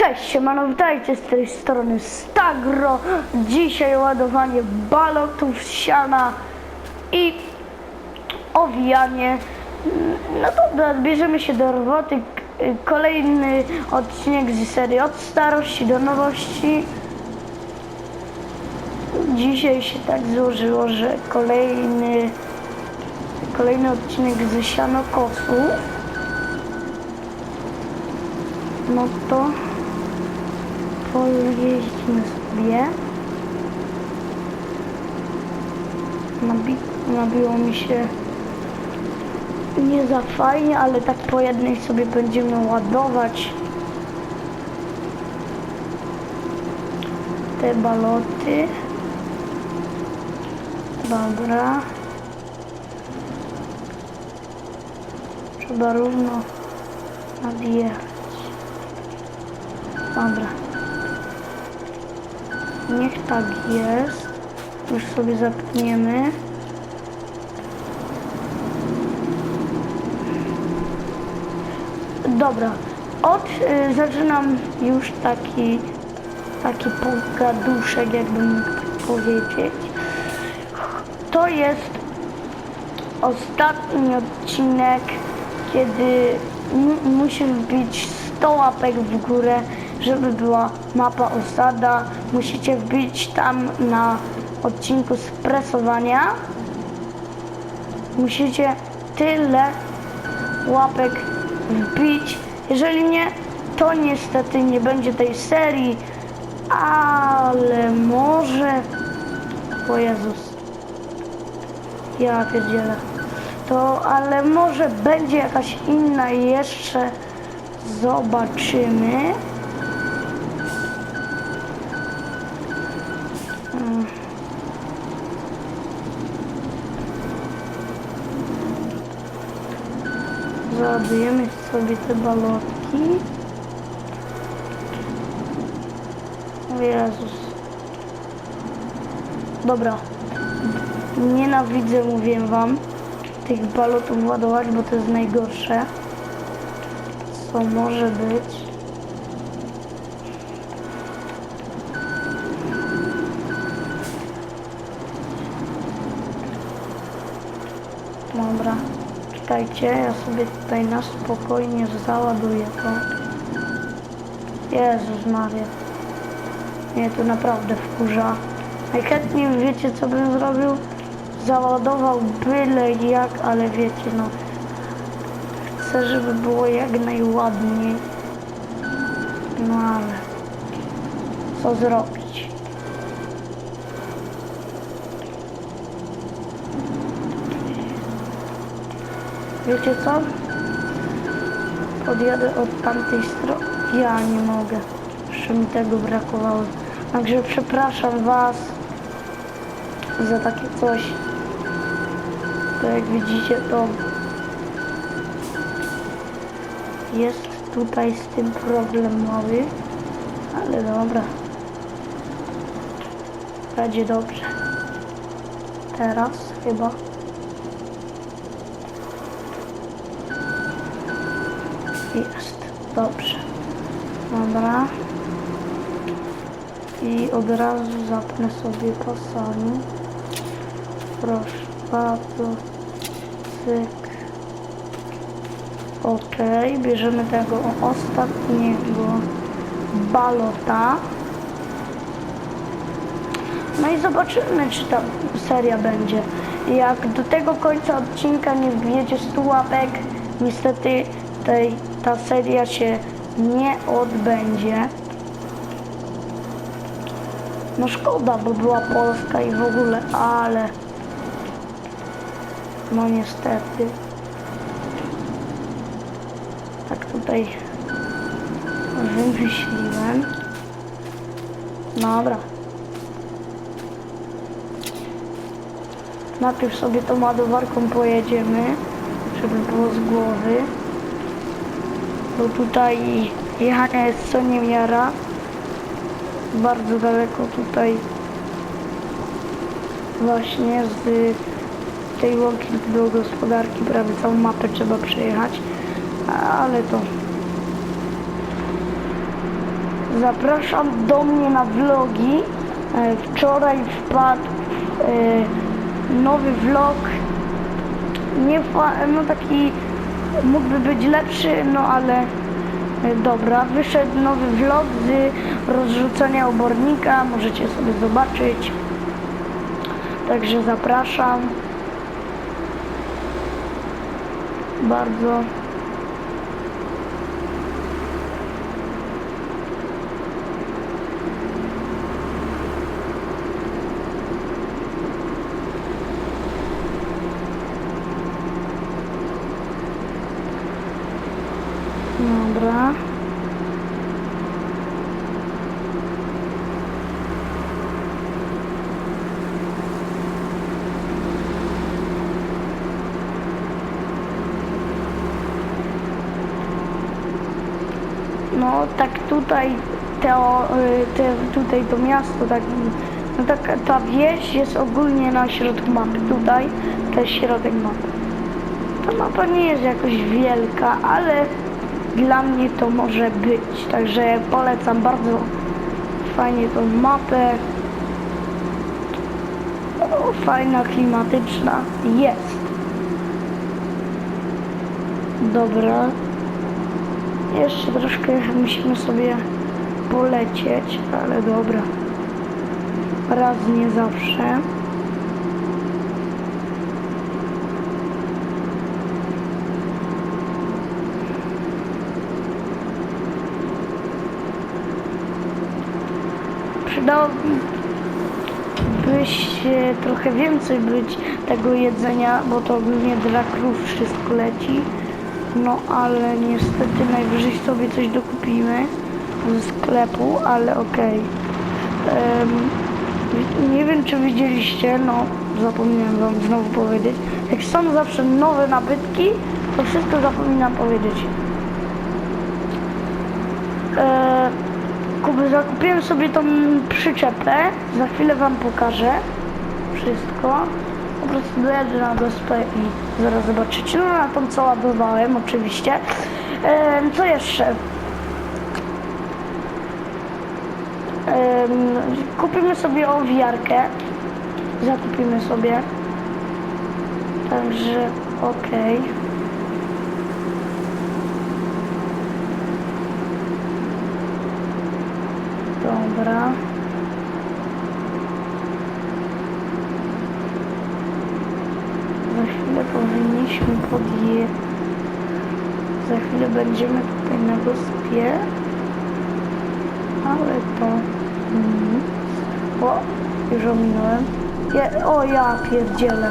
Cześć, siemano, witajcie z tej strony Stagro. Dzisiaj ładowanie balotów, siana i owijanie. No dobra, bierzemy się do roboty. Kolejny odcinek z serii od starości do nowości. Dzisiaj się tak złożyło, że kolejny, kolejny odcinek ze sianokosu. No to pojeździmy sobie. Nabi nabiło mi się nie za fajnie, ale tak po jednej sobie będziemy ładować te baloty. Dobra. Trzeba równo nadjechać. Dobra. Niech tak jest. Już sobie zapniemy. Dobra. Od y, zaczynam już taki taki pogaduszek, jakbym mógł tak powiedzieć. To jest ostatni odcinek, kiedy mu- musi wbić 100 łapek w górę, żeby była mapa osada. Musicie wbić tam na odcinku spresowania. Musicie tyle łapek wbić. Jeżeli nie, to niestety nie będzie tej serii, ale może... O Jezus. Ja pierdzielę. To, ale może będzie jakaś inna jeszcze. Zobaczymy. Załadujemy sobie te balotki. Jezus. Dobra. Nienawidzę, mówię wam, tych balotów ładować, bo to jest najgorsze, co może być. Dobra, czekajcie, ja sobie tutaj na spokojnie załaduję to. Jezus Maria. Mnie to naprawdę wkurza. Najchętniej wiecie co bym zrobił? Załadował byle jak, ale wiecie no. Chcę, żeby było jak najładniej. No ale co zrobić? Wiecie co? Podjadę od tamtej strony. Ja nie mogę. Jeszcze mi tego brakowało. Także przepraszam Was za takie coś. To jak widzicie to jest tutaj z tym problem mały. Ale dobra. Będzie dobrze. Teraz chyba. Dobrze. Dobra. I od razu zapnę sobie pasami. Proszę bardzo. Cyk. Ok, bierzemy tego ostatniego balota. No i zobaczymy, czy ta seria będzie. Jak do tego końca odcinka nie wbijecie 100 łapek, niestety tej, ta seria się nie odbędzie. No szkoda, bo była Polska i w ogóle, ale no niestety. Tak tutaj wymyśliłem. Dobra. Najpierw sobie tą ładowarką pojedziemy, żeby było z głowy. Bo tutaj jechania jest co niemiara. Bardzo daleko tutaj właśnie z tej łąki do gospodarki prawie całą mapę trzeba przejechać, ale to zapraszam do mnie na vlogi. E, Wczoraj wpadł e, nowy vlog. Nie no taki mógłby być lepszy, no ale e, dobra. Wyszedł nowy vlog z rozrzucania obornika. Możecie sobie zobaczyć. Także zapraszam. Bardzo. Dobra. No tak tutaj to, y, te, tutaj to miasto, tak, no tak, ta wieś jest ogólnie na środku mapy. Tutaj to jest środek mapy. Ta mapa nie jest jakoś wielka, ale dla mnie to może być. Także polecam bardzo fajnie tą mapę. O, fajna, klimatyczna jest. Dobra. Jeszcze troszkę musimy sobie polecieć, ale dobra. Raz nie zawsze. Przydałoby się trochę więcej być tego jedzenia, bo to ogólnie dla krów wszystko leci. No ale niestety najwyżej sobie coś dokupimy ze sklepu, ale okej. Em, nie wiem czy widzieliście, no zapomniałem wam znowu powiedzieć. Jak są zawsze nowe nabytki, to wszystko zapominam powiedzieć. E, zakupiłem sobie tą przyczepę. Za chwilę wam pokażę wszystko. Po prostu dojadę na gospę i zaraz zobaczycie. No na tą co ładowałem oczywiście. E, co jeszcze? Em, kupimy sobie owijarkę. Zakupimy sobie. Także okej. Dobra. Za chwilę powinniśmy podje... Za chwilę będziemy tutaj na wyspie. Ale to nic. O, już ominąłem. Je... O, ja pierdzielę.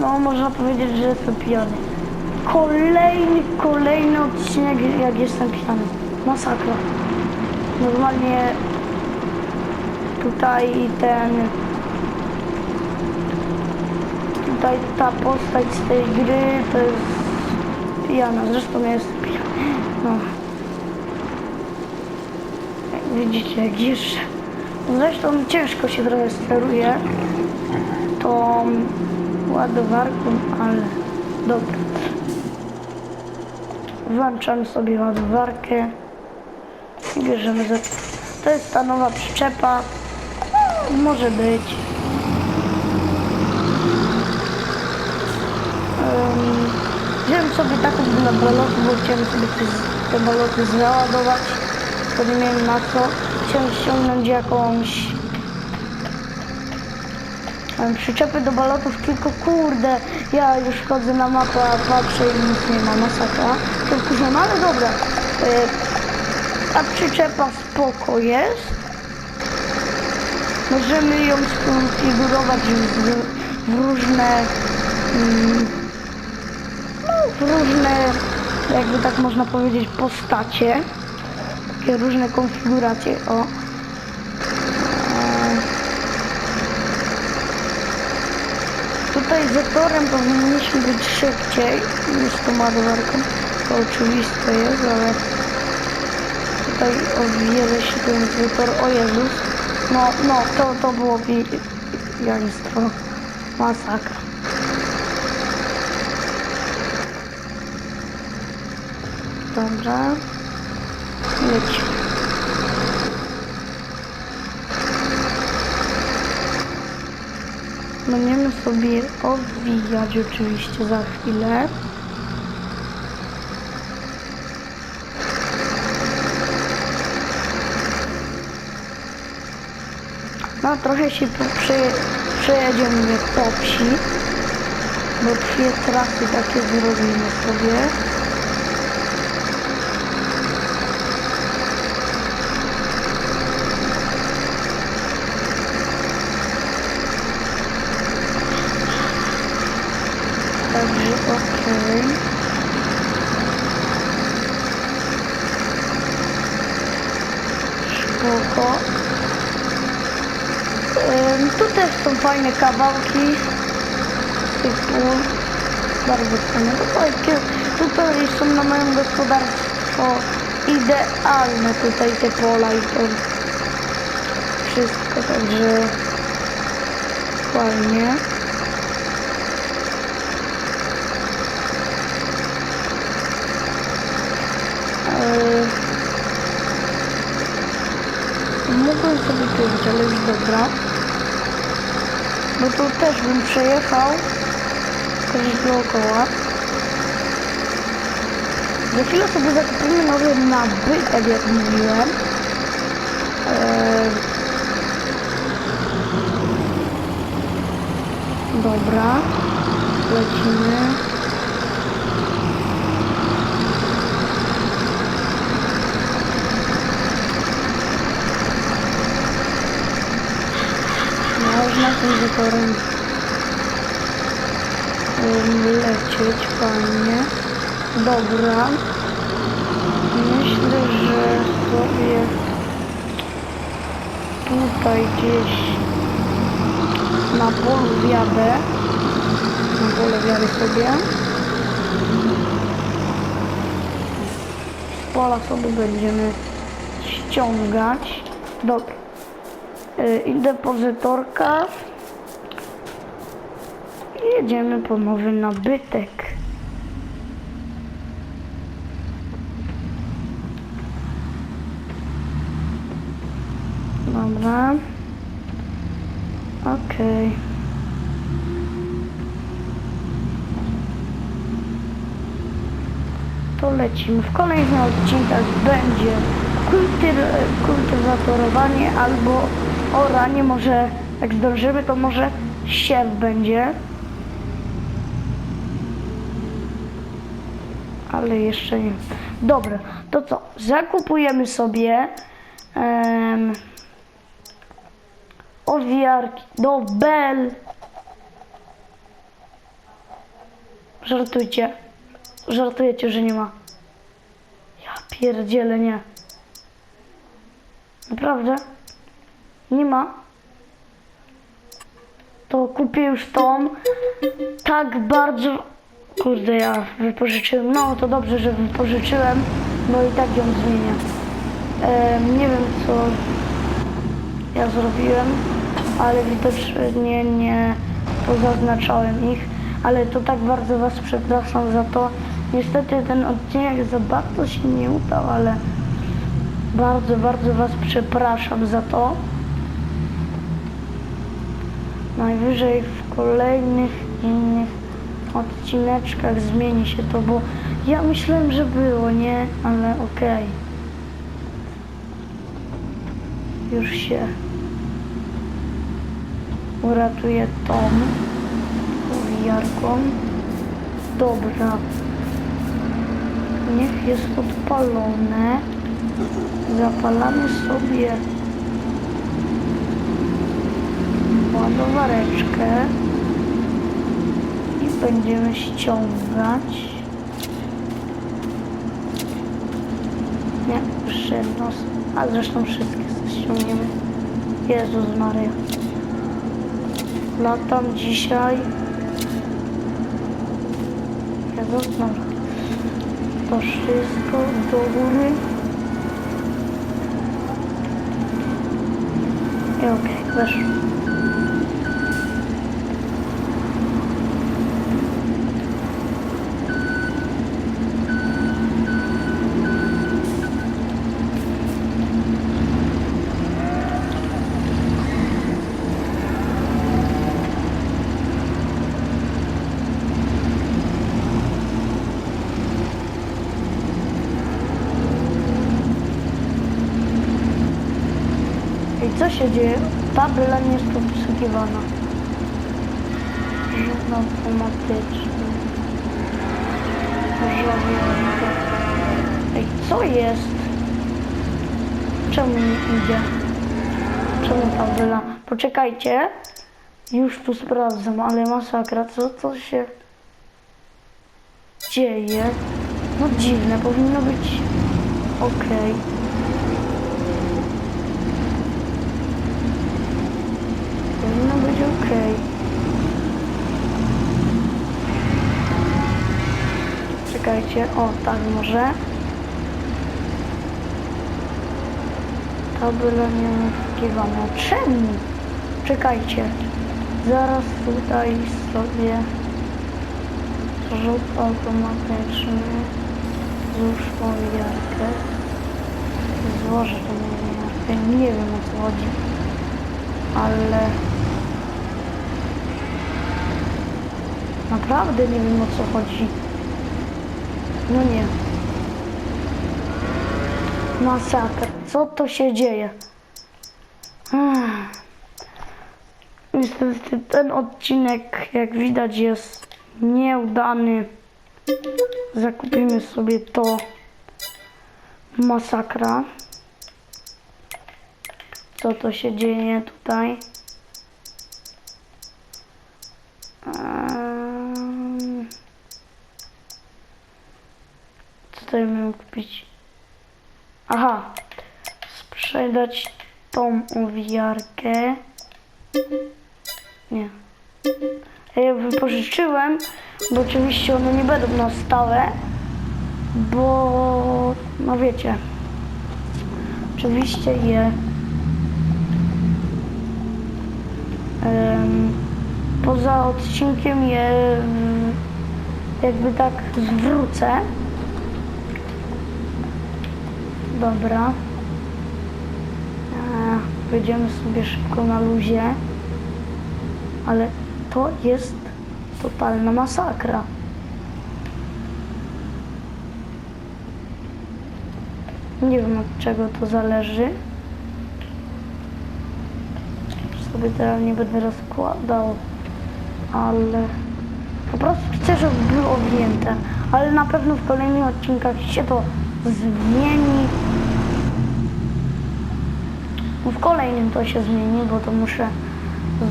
No, można powiedzieć, że jestem pijany. Kolejny, kolejny odcinek, jak jestem pijany. Masakra. Normalnie tutaj ten tutaj ta postać z tej gry to jest pijana, zresztą ja jestem pijany. No. Jak widzicie, jak jeszcze. Zresztą ciężko się trochę steruje tą ładowarką, ale dobra. Włączam sobie ładowarkę i bierzemy za... To jest ta nowa przyczepa. Może być. Um, wziąłem sobie taką dla balotu, bo chciałem sobie te, te baloty załadować. To nie miałem na co. Chciałem ściągnąć jakąś em, przyczepy do balotów, tylko kurde, ja już wchodzę na mapę, a patrzę i nic nie ma, masakra. To wkurzona, ale dobra. E, ta przyczepa spoko jest. Możemy ją skonfigurować w, w różne mm, no, różne jakby tak można powiedzieć postacie. Takie różne konfiguracje. O. Eee. Tutaj z torem powinniśmy być szybciej niż tą ładowarką. To oczywiste jest, ale tutaj o wiele się ten tor. O Jezus. No, no, to, to było janstwo. Masakra. Dobra. leci. Będziemy sobie owijać oczywiście za chwilę. No trochę się przejedziemy po wsi, bo dwie trasy takie zrobimy sobie. Także okej. Spoko. Ym, tu też są fajne kawałki typu bardzo fajne. Słuchajcie, tutaj są na moim gospodarstwo idealne tutaj te pola i to wszystko, także fajnie. 5, ale jest dobra. No tu też bym przejechał. Też dookoła. Za chwilę sobie zakupimy nowy nabytek, jak mówiłem. Eee... Dobra. Lecimy. Zatorem um, lecieć fajnie. Dobra. Myślę, że sobie tutaj gdzieś na polu wjadę. Na pole wjadę sobie. Z pola sobie będziemy ściągać. Dobra. I depozytorka. Jedziemy po nowy nabytek. Dobra. Okej. To lecimy. W kolejnych odcinkach będzie kultyw kultywatorowanie albo oranie. Może jak zdążymy, to może siew będzie. Ale jeszcze nie. Dobra, to co? Zakupujemy sobie owiarki do bel. Żartujcie. Żartujecie, że nie ma. Ja pierdzielę, nie. Naprawdę? Nie ma. To kupię już tą. Tak bardzo... Kurde, ja wypożyczyłem. No, to dobrze, że wypożyczyłem, bo i tak ją zmienię. Em, nie wiem, co ja zrobiłem, ale widocznie nie pozaznaczałem ich. Ale to tak bardzo Was przepraszam za to. Niestety ten odcinek za bardzo się nie udał, ale bardzo, bardzo Was przepraszam za to. Najwyżej w kolejnych innych odcineczkach zmieni się to, bo ja myślałem, że było, nie? Ale okej. Już się uratuje Tom owijarką. Dobra. Niech jest odpalone. Zapalamy sobie ładowareczkę i będziemy ściągać. Nie, jedno, a zresztą wszystkie ściągniemy. Jezus Maria. Latam dzisiaj. Jezus Maria. To wszystko do góry. I okej, weszło. Co się dzieje? Tabela nie jest obsługiwana. Żołnierze. Ej, co jest? Czemu nie idzie? Czemu tabela? Poczekajcie. Już tu sprawdzam, ale masakra, co to się dzieje? No dziwne, powinno być okej. Powinno być okej. O tak może. Tabela nie wkiwana. Czemu? Czekajcie. Zaraz tutaj sobie rzut automatyczny. Złóż pomiarkę. Złożę tą. Nie wiem o co chodzi. Ale... Naprawdę nie wiem o co chodzi. No nie. Masakra. Co to się dzieje? Niestety ten odcinek, jak widać, jest nieudany. Zakupimy sobie to. Masakra. Co to się dzieje tutaj? Ehm, tutaj miałem kupić? Aha. Sprzedać tą owijarkę. Nie. Ja je wypożyczyłem, bo oczywiście one nie będą na stałe, bo no wiecie, oczywiście je em, poza odcinkiem je jakby tak zwrócę. Dobra. Wyjdziemy sobie szybko na luzie. Ale to jest totalna masakra. Nie wiem od czego to zależy. Sobie teraz nie będę rozkładał, ale po prostu chcę, żeby było owinięte. Ale na pewno w kolejnych odcinkach się to zmieni. W kolejnym to się zmieni, bo to muszę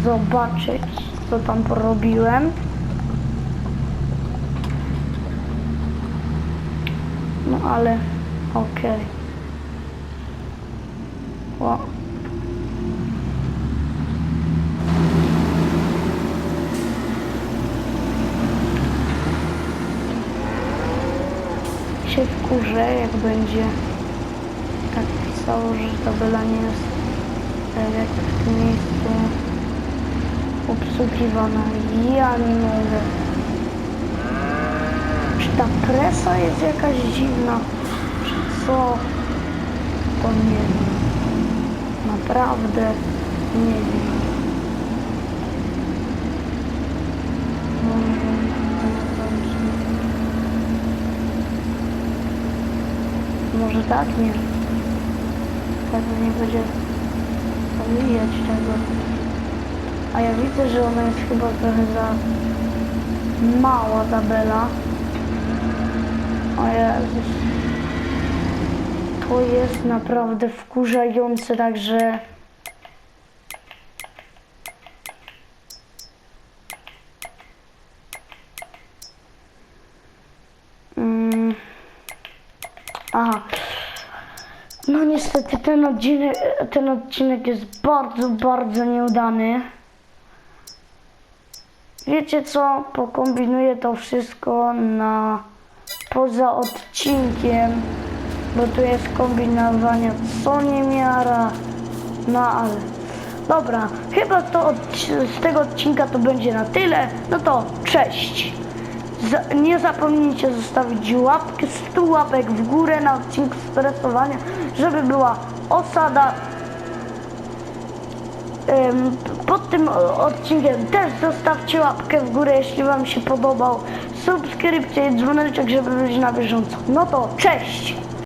zobaczyć, co tam porobiłem. No ale okej. Wow. Się wkurzę, jak będzie tak pisało, że tabela nie jest jak w tym miejscu obsługiwana. Ja nie mogę. Czy ta presa jest jakaś dziwna? Czy co? To nie wiem. Naprawdę nie wiem. Może tak? Nie. Tak nie będzie wyjać tego. A ja widzę, że ona jest chyba trochę za mała tabela. O Jezus. To jest naprawdę wkurzające, także... Mm. Aha. No niestety ten odcinek, ten odcinek jest bardzo, bardzo nieudany. Wiecie co? Pokombinuję to wszystko na poza odcinkiem, bo tu jest kombinowanie co nie miara. No ale dobra, chyba to od, z tego odcinka to będzie na tyle. No to cześć. Za, nie zapomnijcie zostawić łapkę, 100 łapek w górę na odcinku stresowania, żeby była osada. Pod tym odcinkiem też zostawcie łapkę w górę, jeśli Wam się podobał. Subskrypcję i dzwoneczek, żeby być na bieżąco. No to cześć!